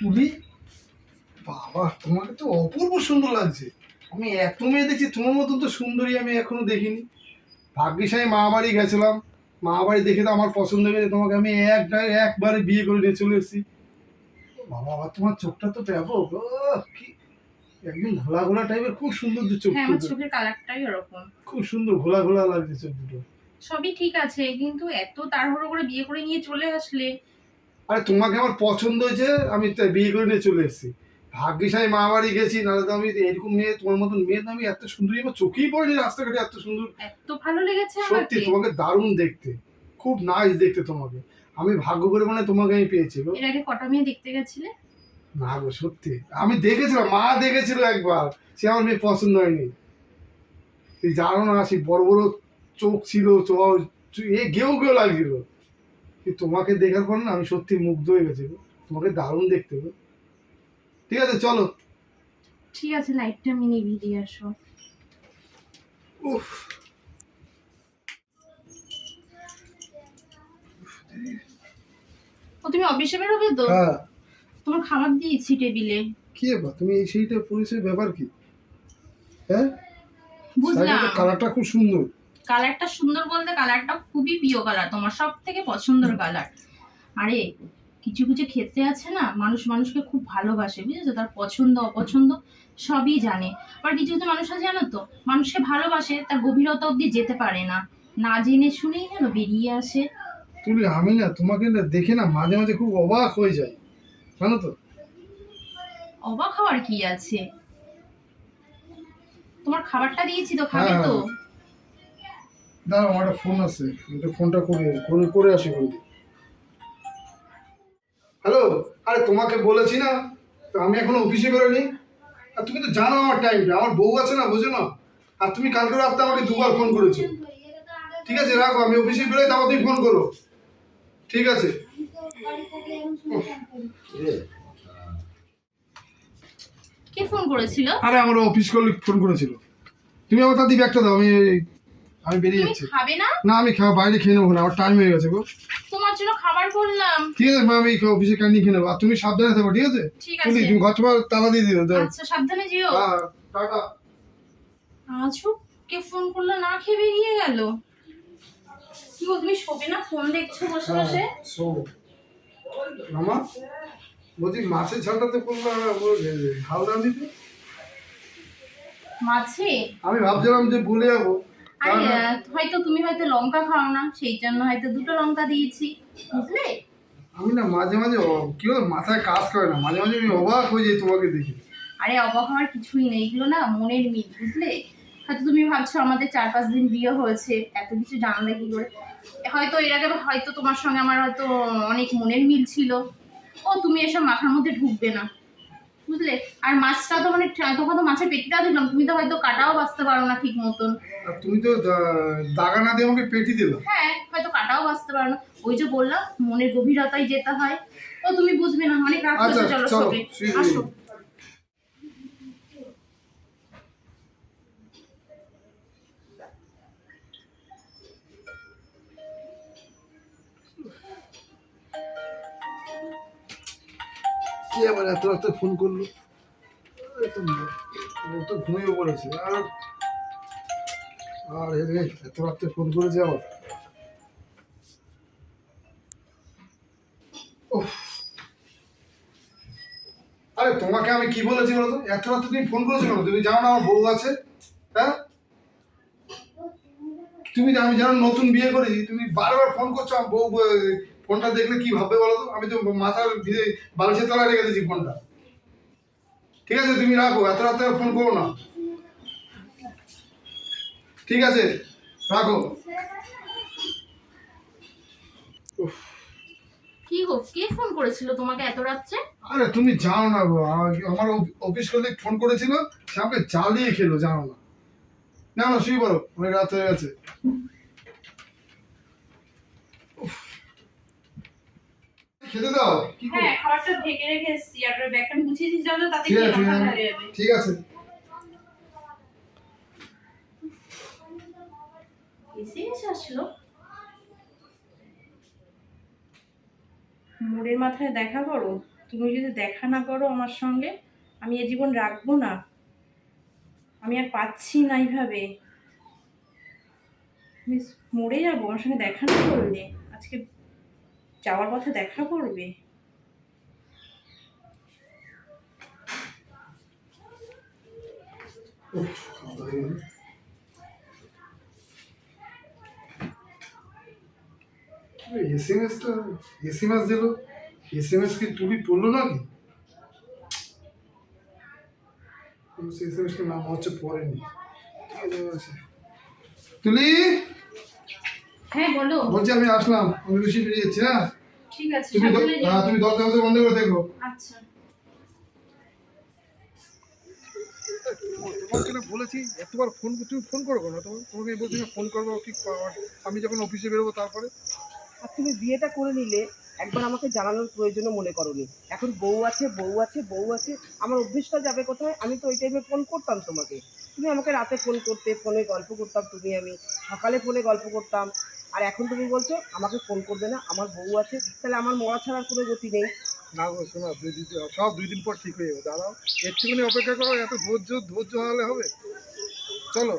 তুলি বাবা তোমাকে তো অপূর্ব সুন্দর লাগছে। আমি এত মেয়ে দেখছি তোমার মতন তো সুন্দরী আমি এখনও দেখিনি। ভাগ্যিস আমি মা বাড়ি গেছিলাম। মা বাড়ি দেখে তো আমার পছন্দ হয়েছে তোমাকে আমি এক একবারে বিয়ে করে নিয়ে চলে এসেছি। বাবা আবার তোমার চোখটা তো ব্যাপক। ও কি একদম ঘোলা ঘোলা টাইপের খুব সুন্দর দু চোখ হ্যাঁ আমার। চোখের কালারটাই ওরকম। খুব সুন্দর ঘোলা ঘোলা লাগছে চোখ দুটো। সবই ঠিক আছে কিন্তু এত তাড়াহুড়ো করে বিয়ে করে নিয়ে চলে আসলে আরে তোমাকে আমার পছন্দ হয়েছে আমি তাই বিয়ে করে নিয়ে চলে এসেছি। ভাগ্যিস আমি মা বাড়ি গেছি নাহলে তো আমি এরকম মেয়ে তোমার মতন মেয়ে তো আমি এত সুন্দরী আমার চোখেই পড়েনি রাস্তাঘাটে এত সুন্দর। এত ভালো লেগেছে সত্যি তোমাকে দারুণ দেখতে। খুব নাইস দেখতে তোমাকে। আমি ভাগ্য করে মানে তোমাকে আমি পেয়েছি গো এর আগে কটা মেয়ে দেখতে গেছিলে? না গো সত্যি। আমি দেখেছিলাম মা দেখেছিল একবার। সে আমার মেয়ে পছন্দ হয়নি। তুই জানো না সেই বড় বড় চোখ ছিল চ- চ- এ গেও গেও লাগছিল। তোমাকে দেখার পর না আমি সত্যি মুগ্ধ হয়ে গেছি তোমাকে দারুণ দেখতে গো। ঠিক আছে চলো। ঠিক আছে লাইটটা আমি নিভিয়ে দিয়ে আসো। উফ। ও তুমি অফিসে বেরোবে তো? হ্যাঁ। তোমার খাবার দিয়েছি টেবিলে। কি ব্যাপার? তুমি এই সেইটা পরিচয় ব্যাপার কি? হ্যাঁ? বুঝলাম। কালারটা খুব সুন্দর। কালারটা সুন্দর বলতে কালারটা খুবই প্রিয় কালার তোমার সব থেকে পছন্দের কালার আরে কিছু কিছু ক্ষেত্রে আছে না মানুষ মানুষকে খুব ভালোবাসে বুঝেছ? তার পছন্দ অপছন্দ সবই জানে। আবার কিছু কিছু মানুষ আছে জানো তো? মানুষকে ভালোবাসে তার গভীরতা অবধি যেতে পারে না। না জেনে শুনেই যেন বেরিয়ে আসে। তুমি আমি না তোমাকে না দেখে না মাঝে মাঝে খুব অবাক হয়ে যায় জানো তো? অবাক হওয়ার কি আছে? তোমার খাবারটা দিয়েছি তো খাবে হ্যাঁ, তো? দাঁড়াও আমার একটা ফোন আছে। এটা ফোনটা করে করে করে আসি করে দিই হ্যালো আরে তোমাকে বলেছি না? তো আমি এখন অফিসে বেরোনি আর তুমি তো জানো আমার টাইমটা আমার বউ আছে না বোঝো না? আর তুমি কালকে রাত্রে আমাকে দুবার ফোন করেছ। ঠিক আছে রাখো। আমি অফিসে বেরোই তারপর তুমি ফোন করো। ঠিক আছে। কে ফোন করেছিল? আরে আমার অফিস কলিগ ফোন করেছিল। তুমি আমার তার দিকে একটা দাও আমি আমি বেরিয়ে তুমি যাচ্ছি। খাবে না? না আমি খাওয়া বাইরে খেয়ে নেব না আমার টাইম হয়ে গেছে গো। তোমার জন্য খাবার করলাম। ঠিক আছে আমি অফিসে ক্যান্টিন খেয়ে নেব। আর তুমি সাবধানে থাকো ঠিক আছে? ঠিক আছে। তুমি ঘর তোমার তালা দিয়ে দিও আচ্ছা সাবধানে যেও। হ্যাঁ টাটা। আজও কে ফোন করল না খেয়ে বেরিয়ে গেল? কি গো তুমি শোবে না? ফোন দেখছ বসে হ্যাঁ। বসে? শো মামা বলছি মাছের ঝালটাতে করব ঝাল দাম দিতে? মাছে? আমি ভাবছিলাম যে ভুলে যাব। আরে হয়তো তুমি হয়তো লঙ্কা খাও না সেই জন্য হয়তো দুটো লঙ্কা দিয়েছি বুঝলে? আমি না মাঝে মাঝে কি মাথায় কাজ করে না মাঝে মাঝে আমি অবাক হয়ে যাই তোমাকে দেখে। আরে অবাক হওয়ার কিছুই নেই এগুলো না মনের মিল বুঝলে? হয়তো তুমি ভাবছ আমাদের চার পাঁচ দিন বিয়ে হয়েছে এত কিছু জানলে কি করে? হয়তো এর আগে হয়তো তোমার সঙ্গে আমার হয়তো অনেক মনের মিল ছিল। ও তুমি এসব মাথার মধ্যে ঢুকবে না। বুঝলে? আর মাছটা তো মানে তখন তো মাছের পেটিটা দিলাম তুমি তো হয়তো কাটাও বাঁচতে পারো না ঠিক মতন। আর তুমি তো দাগা না দিয়ে আমাকে পেটি দিলা। হ্যাঁ হয়তো কাটাও বাঁচতে পারো না। ওই যে বললাম মনের গভীরতায় যেতে হয়। তো তুমি বুঝবে না অনেক রাত আচ্ছা, চলো চলো, আসো। কে আবার এত ফোন করল? ও তো ঘুমিয়ে পড়েছে। আর আর এত রাতে ফোন করেছে আবার? আরে তোমাকে আমি কি বলেছি বলতো এত রাতে তুমি ফোন করেছ কেন? তুমি জানো না আমার বউ আছে? হ্যাঁ? তুমি আমি জানো নতুন বিয়ে করেছি, তুমি বারবার ফোন করছ আমার বউ ফোনটা দেখলে কি ভাববে বলো তো আমি তো মাথার ভিজে বালিশের তলায় রেখে দিয়েছি ফোনটা। ঠিক আছে তুমি রাখো এত রাতে আর ফোন করো না। ঠিক আছে রাখো। উফ, কি গো কে ফোন করেছিল তোমাকে এত রাত্রে? আরে তুমি জানো না গো আমার- আমার অফিস কলিগ ফোন করেছিল সে আমাকে জ্বালিয়ে খেলো জানো না। না না শুয়ে পড়ো অনেক রাত হয়ে গেছে। খেতে দাও? কি হ্যাঁ খাবারটা ঢেকে রেখে এসেছি। আর ব্যাগটা মুছিয়ে যাও তাতে কি ঠিক আছে। ঠিক আছে। এসে এসে আসলো। মোড়ের মাথায় দেখা করো? তুমি যদি দেখা না করো আমার সঙ্গে আমি এ জীবন রাখব না। আমি আর পাচ্ছি না এইভাবে। মরে যাব? আমার সঙ্গে দেখা না করলে? আজকে যাওয়ার পথে দেখা করবে? উফ, খাওয়া গেল। এসএমএসটা এসএমএস দিল। এসএমএস কি তুমি পড়ল নাকি? এসএমএসটা নাম হচ্ছে পড়েনি। তুলি? হ্যাঁ বলো। বলছি আমি আসলাম আমি বেশি বেরিয়ে যাচ্ছি হ্যাঁ? ঠিক আছে তুমি হ্যাঁ, তুমি দরজা বন্ধ করে দেখো আচ্ছা। তোমাকে না বলেছি এতবার ফোন তুমি ফোন করব না তোমার তোমাকে বলছি ফোন করব কি আমি যখন অফিসে বেরোবো তারপরে। আর তুমি বিয়েটা করে নিলে একবার আমাকে জানানোর প্রয়োজনও মনে করনি। এখন বউ আছে বউ আছে বউ আছে। আমার অভ্যেসটা যাবে কোথায়? আমি তো ওই টাইমে ফোন করতাম তোমাকে। তুমি আমাকে রাতে ফোন করতে ফোনে গল্প করতাম তুমি আমি সকালে ফোনে গল্প করতাম। আর এখন তুমি বলছো আমাকে ফোন করবে না আমার বউ আছে। তাহলে আমার মরা ছাড়ার কোনো গতি নেই। না গো শোনা দুই দিন সব দুই দিন পর ঠিক হয়ে যাবে দাঁড়াও। একটুখানি অপেক্ষা করো এত ধৈর্য ধৈর্য হারালে হবে? চলো।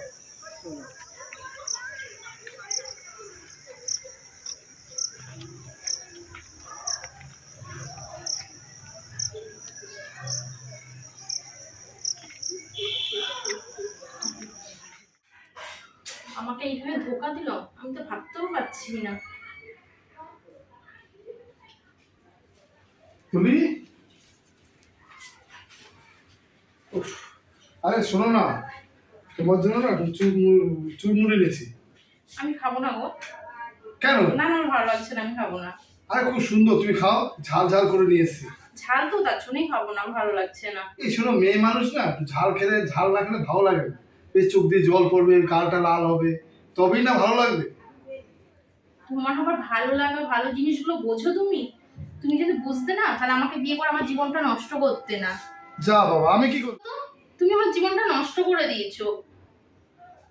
আমাকে এইভাবে ধোকা দিল? আমি তো ভাবতেও পারছি না। তুমি? আরে শোনো না তোমার জন্য না চুর চুরমুড়ি নিয়েছি আমি খাব না গো। কেন? না না ভালো লাগছে না আমি খাব না। আরে খুব সুন্দর তুমি খাও ঝাল ঝাল করে নিয়ে এসছি। ঝাল তো তার জন্যই খাব না ভালো লাগছে না। এই শোনো মেয়ে মানুষ না ঝাল খেলে ঝাল না খেলে ভালো লাগে না। বেশ চোখ দিয়ে জল পড়বে গালটা লাল হবে তবেই না ভালো লাগবে। তোমার আবার ভালো লাগা ভালো জিনিসগুলো বোঝো তুমি? তুমি যদি বুঝতে না তাহলে আমাকে বিয়ে করে আমার জীবনটা নষ্ট করতে না। যা বাবা আমি কি করব? তুমি আমার জীবনটা নষ্ট করে দিয়েছ।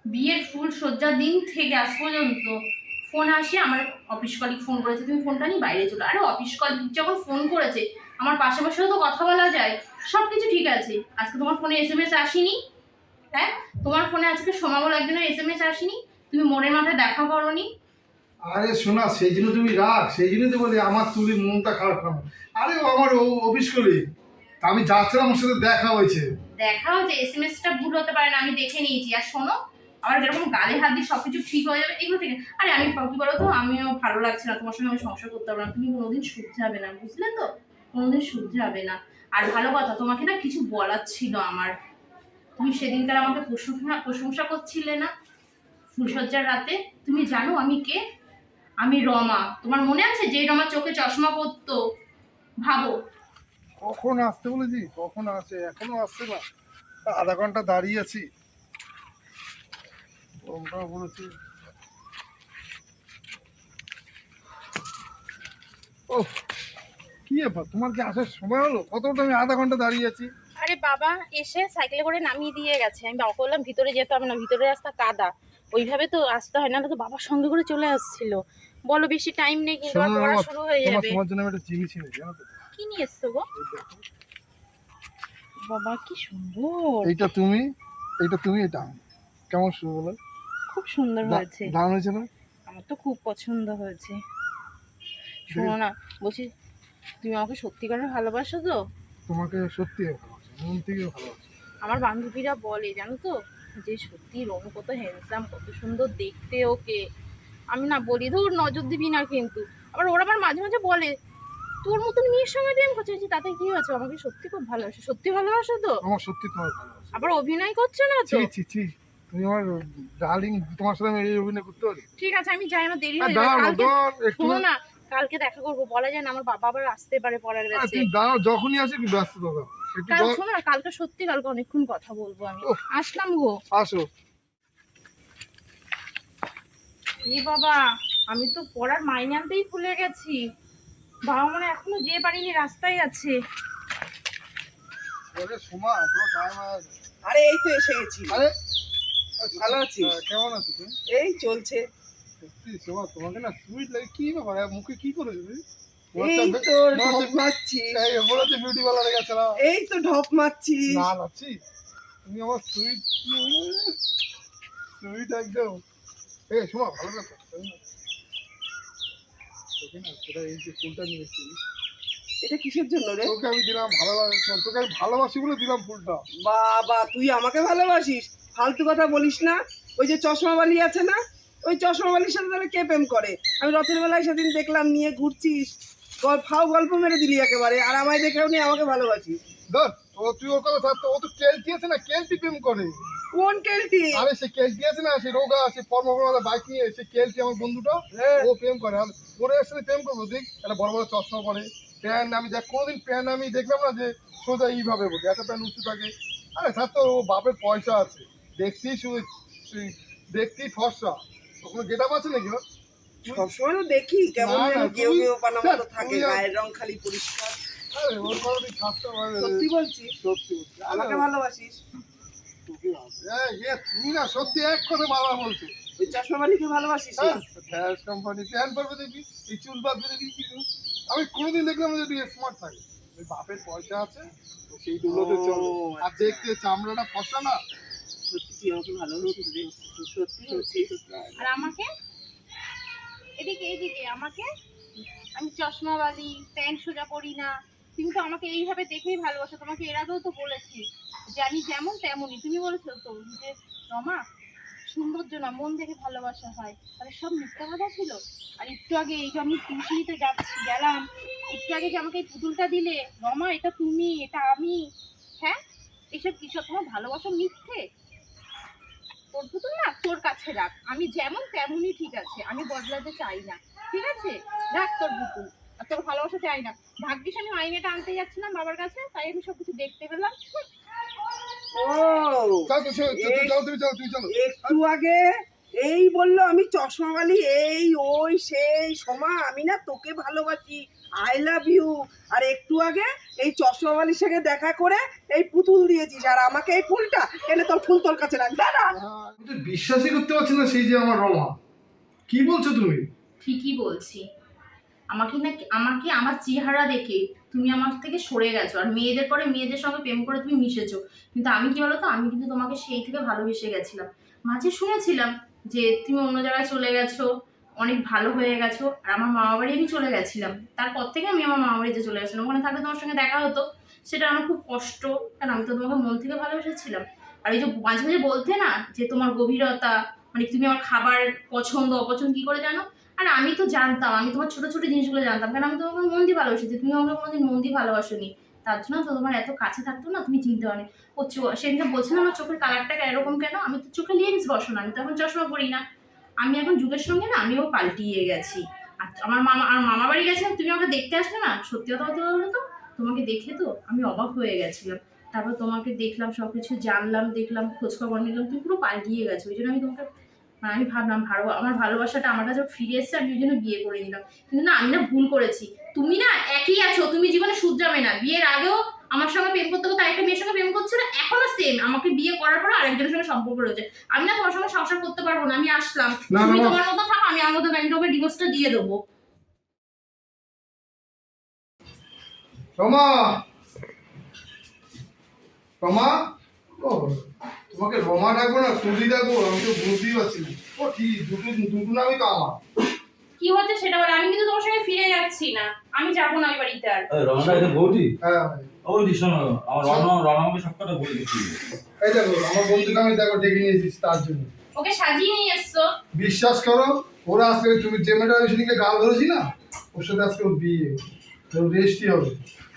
বিয়ের ফুল সজ্জার দিন থেকে আজ পর্যন্ত ফোন আসে আমার অফিস কলিগ ফোন করেছে তুমি ফোনটা নিয়ে বাইরে চলো। আরে অফিস কলিগ যখন ফোন করেছে আমার পাশে পাশেও তো কথা বলা যায়। সব কিছু ঠিক আছে। আজকে তোমার ফোনে এস এম এস আসেনি। হ্যাঁ? তোমার ফোনে আজকে সময় বলে একদিনও এস এম এস আসেনি। তুমি মনের মাথায় দেখা করনি। আরে শোনা, সেই জন্য তুমি রাখ সেই জন্য তো বলি আমার তুলি মনটা খারাপ কেন? আরে ও আমার ও অফিস করি আমি যাচ্ছিলাম ওর সাথে দেখা হয়েছে। দেখা যে এস এম এসটা ভুল হতে পারে না, আমি দেখে নিয়েছি। আর শোনো, আমার যেরকম গালে হাত দিয়ে সবকিছু ঠিক হয়ে যাবে, এগুলো থেকে আরে আমি কি বলো তো আমিও ভালো লাগছে না, তোমার সঙ্গে আমি সংসার করতে পারব না। তুমি কোনোদিন শুধরাবে না, বুঝলে তো? কোনোদিন শুধরাবে না। আর ভালো কথা, তোমাকে না কিছু বলার ছিল আমার। তুমি সেদিনকার আমাকে প্রশংসা প্রশংসা করছিলে না ফুলসজ্জার রাতে। তুমি জানো আমি কে? আমি রমা। তোমার মনে আছে যে রমা চোখে চশমা পরতো? ভাবো। কখন আসতে বলেছি? কখন আসে? এখনও আসছে না। আধা ঘণ্টা দাঁড়িয়ে আছি। বলেছি ও কি ব্যাপার? তোমার কি আসার সময় হলো? কতটা আমি আধা ঘণ্টা দাঁড়িয়ে আছি? আরে বাবা এসে সাইকেলে করে নামিয়ে দিয়ে গেছে। আমি বাবা বললাম ভিতরে যেতে হবে না ভিতরে রাস্তা কাদা। ওইভাবে তো আসতে হয় না তো বাবার সঙ্গে করে চলে আসছিল। বলো বেশি টাইম নেই কিন্তু শোনো পড়া শুরু হয়ে যাবে। তোমার জন্য একটা জিনিস এনেছি জানো তো? কি নিয়ে এসছো গো? বাবা কি সুন্দর। এইটা তুমি এইটা তুমি এটা কেমন শুরু বলো খুব সুন্দর হয়েছে। দারুণ হয়েছে না? আমার তো খুব পছন্দ হয়েছে। শোনো না বলছি তুমি আমাকে সত্যিকারের ভালোবাসো তো? তোমাকে সত্যি ভালোবাসি মন থেকে ভালোবাসি। আমার বান্ধবীরা বলে জানো তো? যে সত্যি রনু কত হ্যান্ডসাম কত সুন্দর দেখতে ওকে। আমি না বলি ধর নজর দিবি না কিন্তু। আবার ওরা আবার মাঝে মাঝে বলে তোর মতন মেয়ের সঙ্গে প্রেম করছে তাতে কি হয়েছে? আমাকে সত্যি খুব ভালোবাসে। সত্যি ভালোবাসো তো? আমার সত্যি তোমার ভালোবাসি। আবার অভিনয় করছ না তো? ছি ছি তুমি আমার ডার্লিং তোমার সাথে আমি অভিনয় করতে পারি? ঠিক আছে আমি যাই আমার দেরি হয়ে যাবে। শোনো না কালকে দেখা করব। বলা যায় না আমার বাবা আবার আসতে পারে পড়ার কাছে দাঁড়াও যখনই আসি ব্যস্ত দাদা কাল শোনো না কালকে সত্যি কালকে অনেকক্ষণ কথা বলব আমি। আসলাম গো। আসো। এ বাবা আমি তো পড়ার মাইনে আনতেই ভুলে গেছি। বাবা মনে এখনও যেয়ে পারিনি রাস্তায় আছে। আছে আরে এই তো এসে গেছি। আরে ভালো আছিস? হ্যাঁ, কেমন আছো তুমি? এই চলছে। সত্যি সোমা তোমাকে না সুইট লাগে। কি ব্যাপার? আর মুখে কি করেছ তুমি? এই তো ঢপ মারছি বিউটি পার্লারে গেছিলাম। এই তো ঢপ মারছি না নাচি তুমি আমার সুইট সুইট একদম। এই শোনা ভালো না। তোকে না সেটা এই যে ফুলটা নিয়ে এটা কিসের জন্য রে? তোকে আমি দিলাম ভালোবাসি তোকে আমি ভালোবাসি বলে দিলাম ফুলটা। বাবা তুই আমাকে ভালোবাসিস? ফালতু কথা বলিস না। ওই যে চশমা বালি আছে না? ওই চশমা বালির সাথে কে প্রেম করে? আমি রথের বেলায় সেদিন দেখলাম নিয়ে ঘুরছিস। ফাও গল্প মেরে দিলি একেবারে আর আমায় দেখেও নিয়ে আমাকে ভালোবাসিস ধর ও তুই ওর কথা থাকতো ও তো কেলটি আছে না কেলটি প্রেম করে। কোন কেলটি আরে সে কেলটি আছে না সে রোগা সে কর্মকর্তা বাইক নিয়ে সে কেলটি আমার বন্ধুটা হ্যাঁ। ও প্রেম করে। আর ওর সাথে প্রেম করব দেখ একটা বড় বড় চশমা পরে। প্যান্ট আমি দেখ কোনোদিন প্যান্ট আমি দেখলাম না যে সোজা এইভাবে বলছে একটা প্যান্ট উঁচু থাকে। আরে তার তো ও বাপের পয়সা আছে। দেখতেই শুধু শুধু- দেখতেই ফর্সা। ওখানে গেট আপ আছে নাকি ওর? সবসময় তো দেখি কেমন কেউ কেউ পানা মতো থাকে গায়ের রং খালি পরিষ্কার। আরে ওর কথা তুই ছাড়তে পারবে সত্যি বলছিস? আমাকে ভালোবাসিস? তোকে এই, এ, তুমি না সত্যি এক কথা বাবা বলছো। ওই চশমাবালিকে ভালোবাসিস? গ্যাস কোম্পানি প্যান করবে দেখবি এই চুল বাদ দেখবি কিছু? আমি কোনোদিন দেখলাম স্মার্ট থাকে। ওই বাপের পয়সা আছে সেই দুলোতে চলে। ও, আর দেখতে চামড়াটা ফসা না। সত্যি তুই আমাকে ভালোবাসিস রে সত্যি। আর আমাকে? এদিকে এদিকে, আমাকে আমি চশমা বালি, প্যান্ট সোজা করি না। তুমি তো আমাকে এইভাবে দেখেই ভালোবাসো, তোমাকে এর আগেও তো বলেছি যে আমি যেমন তেমনই। তুমি বলেছ তো যে, রমা, সৌন্দর্য না, মন দেখে ভালোবাসা হয়। তাহলে সব মিথ্যা কথা ছিল। আর একটু আগে এই যে আমি টিউশনিতে যাচ্ছি, গেলাম, একটু আগে যে আমাকে এই পুতুলটা দিলে, রমা, এটা তুমি, এটা আমি হ্যাঁ? এসব কিসব তোমার ভালোবাসা মিথ্যে? তোর পুতুল না? তোর কাছে রাখ। আমি যেমন তেমনই ঠিক আছে। আমি বদলাতে চাই না। ঠিক আছে? রাখ তোর পুতুল আর তোর ভালোবাসা চাই না। ভাগ্যিস আমি আইনেটা আনতে যাচ্ছিলাম বাবার কাছে তাই আমি সবকিছু দেখতে পেলাম। ও! চল তো চল চল, চল তুমি চল। একটু আগে এই বলল আমি চশমাওয়ালি এই ওই সেই সোমা আমি না তোকে ভালোবাসি আই লাভ ইউ আর একটু আগে এই চশমাওয়ালির সঙ্গে দেখা করে এই পুতুল দিয়েছিস আর আমাকে এই ফুলটা এনে তোর ফুল তোর কাছে রাখ। দাঁড়া আমি তো বিশ্বাসই করতে পারছি না সেই যে আমার রমা। কি বলছো তুমি? ঠিকই বলছি। আমাকে না আমাকে আমার চেহারা দেখে তুমি আমার থেকে সরে গেছো আর মেয়েদের পরে মেয়েদের সঙ্গে প্রেম করে তুমি মিশেছো। কিন্তু আমি কি বলতো আমি কিন্তু তোমাকে সেই থেকে ভালোবেসে গেছিলাম। মাঝে শুনেছিলাম যে তুমি অন্য জায়গায় চলে গেছো, অনেক ভালো হয়ে গেছো, আর আমার মামা বাড়ি আমি চলে গেছিলাম। তারপর থেকে আমি আমার মামা বাড়িতে চলে গেছিলাম ওখানে থাকলে তোমার সঙ্গে দেখা হতো। সেটা আমার খুব কষ্ট, কারণ আমি তো তোমাকে মন থেকে ভালোবেসেছিলাম। আর এই যে মাঝে মাঝে বলতে না, যে তোমার গভীরতা মানে তুমি আমার খাবার পছন্দ, অপছন্দ কি করে জানো? আর আমি তো জানতাম, আমি তোমার ছোট ছোট জিনিসগুলো জানতাম, কারণ আমি তোমাকে মন দিয়ে ভালোবাসি। তুমি আমাকে কোনোদিন মন দিয়ে ভালোবাসোনি। তার জন্য তো তোমার এত কাছে থাকতো না, তুমি চিনতে পারো ও সেদিনকে বলছে না আমার চোখের কালারটা এরকম কেন? আমি তো চোখে লেন্স বসো না, আমি তো এখন চশমা পরি না। আমি এখন যুগের সঙ্গে না, আমিও পাল্টিয়ে গেছি। আর আমার মামা, আর মামা বাড়ি গেছিলাম তুমি আমাকে দেখতে আসবে না, সত্যি কথা বলতে বলো তো? তোমাকে দেখে তো আমি অবাক হয়ে গেছিলাম। তারপর তোমাকে দেখলাম সব কিছু জানলাম, দেখলাম খোঁজখবর নিলাম, তুমি পুরো পাল্টিয়ে গেছো। ওই জন্য আমি তোমাকে আমি ভাবলাম ভালো আমার ভালোবাসাটা আমার কাছে ফিরে এসছে আমি ওই জন্য বিয়ে করে নিলাম। কিন্তু না আমি না ভুল করেছি। তুমি না একই আছো তুমি জীবনে শুধরাবে না। বিয়ের আগেও আমার সঙ্গে প্রেম করতে করতে আরেকটা মেয়ের সঙ্গে প্রেম করছে না এখনও সেম আমাকে বিয়ে করার পরে আরেকজনের সঙ্গে সম্পর্ক রয়েছে। আমি না তোমার সঙ্গে সংসার করতে পারব না আমি আসলাম। তুমি। তোমার মতো থাকো আমি আমার মতো আমি তোমাকে ডিভোর্সটা দিয়ে দেবো। রমা রমা তোমাকে রমা ডাকবো না তুলি ডাকবো আমি তো বুঝতেই পারছি না। ও ঠিক দুটো দুটো নামই তো আমার। কি হচ্ছে সেটা বলে আমি কিন্তু তোমার সঙ্গে ফিরে যাচ্ছি না। আমি যাব না ওই বাড়িতে আর। রমনা এটা বৌদি? হ্যাঁ ও বৌদি শোনো আমার রমনা রমা আমাকে সব কথা বলে দিচ্ছি। এই দেখো আমার বন্ধুকে আমি দেখো ডেকে নিয়েছিস তার জন্য। ওকে সাজিয়ে নিয়ে এসছো? বিশ্বাস করো ওরা আজকে তুমি যে মেয়েটা আমি সেদিনকে গাল ধরেছি না ওর সাথে আজকে ওর বিয়ে। তো রেস্টই হবে।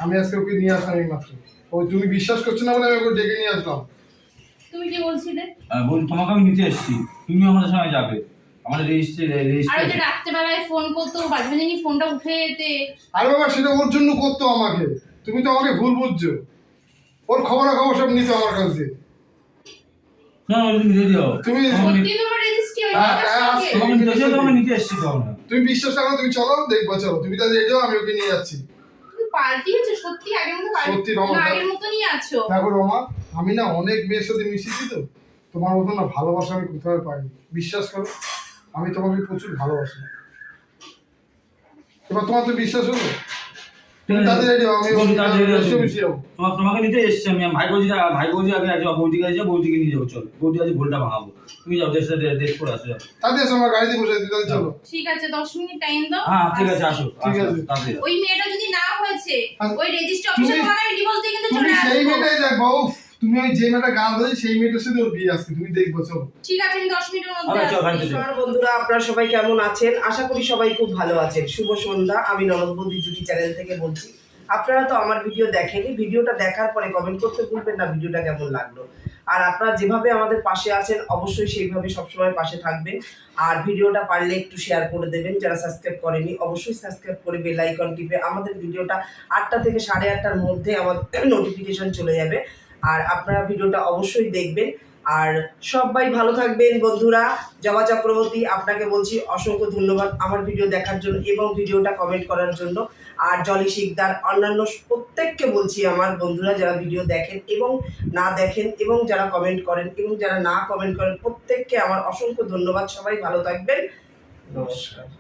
আমি আজকে ওকে নিয়ে আসলাম এই মাত্র ও তুমি বিশ্বাস করছ না বলে আমি ওকে ডেকে নিয়ে আসলাম। তুমি কি বলছিলে? বৌদি তোমাকে আমি নিতে এসেছি। তুমি আমাদের সঙ্গে যাবে। আমাদের রেজিস্ট্রি আর রেজিস্ট্রি ফোন করতো মাঝে মাঝে ফোনটা উঠে যেতে? আরে বাবা সেটা ওর জন্য করতো আমাকে। তুমি তো আমাকে ভুল বুঝছ। ওর খবরাখবর সব নিতে আমার কাছে না তুমি দিও তুমি সত্যি তোমার রেজিস্ট্রি হ্যাঁ, হ্যাঁ, আসছে। তোমাকে নিতে এসে তোমাকে নিতে এসেছি তুমি বিশ্বাস করো তুমি চলো দেখব চলো। তুমি তাহলে রেডি হও আমি ওকে নিয়ে যাচ্ছি। তুমি পাল্টিয়েছো সত্যি আগের মতো পাল্টি- সত্যি রমা, আগের মতনই আছো। দেখো রমা আমি না অনেক মেয়ের সাথে মিশেছি তো তোমার মতো না ভালোবাসা আমি কোথাও পাইনি। বিশ্বাস করো আমি তোমাকে প্রচুর ভালোবাসি। এবার তোমার তো বিশ্বাস হলো? তোমাকে নিতে এসছি আমি ভাই বৌদি ভাই বৌদি আগে আছে বৌদিকে আছে বৌদিকে নিয়ে যাব চল। বৌদি আছে ভুলটা ভাঙাবো। তুমি যাও দেশ দেশ করে আসো যাও। তাদের আমার গাড়িতে বসে দিতে চলো। ঠিক আছে দশ মিনিট টাইম দাও। হ্যাঁ ঠিক আছে আসো ঠিক আছে। ওই মেয়েটা যদি না হয়েছে ওই রেজিস্ট্রি অফিসে তোমাকে আমি ডিভোর্স দিয়ে কিন্তু চলে সেই আসব। মেয়েটাই দেখব উফ, তুমি ওই যে মেয়েটা গান ধরে সেই মেয়েটার সাথে ওর বিয়ে আসছে তুমি দেখব চলো। ঠিক আছে আমি দশ মিনিটের মধ্যে আসছি। বন্ধুরা আপনারা সবাই কেমন আছেন? আশা করি সবাই খুব ভালো আছেন। শুভ সন্ধ্যা আমি নরদবন্দি জুটি চ্যানেল থেকে বলছি। আপনারা তো আমার ভিডিও দেখেনি ভিডিওটা দেখার পরে কমেন্ট করতে ভুলবেন না ভিডিওটা কেমন লাগল। আর আপনারা যেভাবে আমাদের পাশে আছেন অবশ্যই সেইভাবে সবসময় পাশে থাকবেন। আর ভিডিওটা পারলে একটু শেয়ার করে দেবেন যারা সাবস্ক্রাইব করেনি অবশ্যই সাবস্ক্রাইব করে বেল আইকন টিপে আমাদের ভিডিওটা আটটা থেকে সাড়ে আটটার মধ্যে আমাদের নোটিফিকেশন চলে যাবে। আর আপনারা ভিডিওটা অবশ্যই দেখবেন। আর সবাই ভালো থাকবেন বন্ধুরা। জবা চক্রবর্তী আপনাকে বলছি অসংখ্য ধন্যবাদ আমার ভিডিও দেখার জন্য এবং ভিডিওটা কমেন্ট করার জন্য। আর জলি শিকদার, অন্যান্য প্রত্যেককে বলছি আমার বন্ধুরা যারা ভিডিও দেখেন এবং না দেখেন এবং যারা কমেন্ট করেন এবং যারা না কমেন্ট করেন, প্রত্যেককে আমার অসংখ্য ধন্যবাদ। সবাই ভালো থাকবেন। নমস্কার।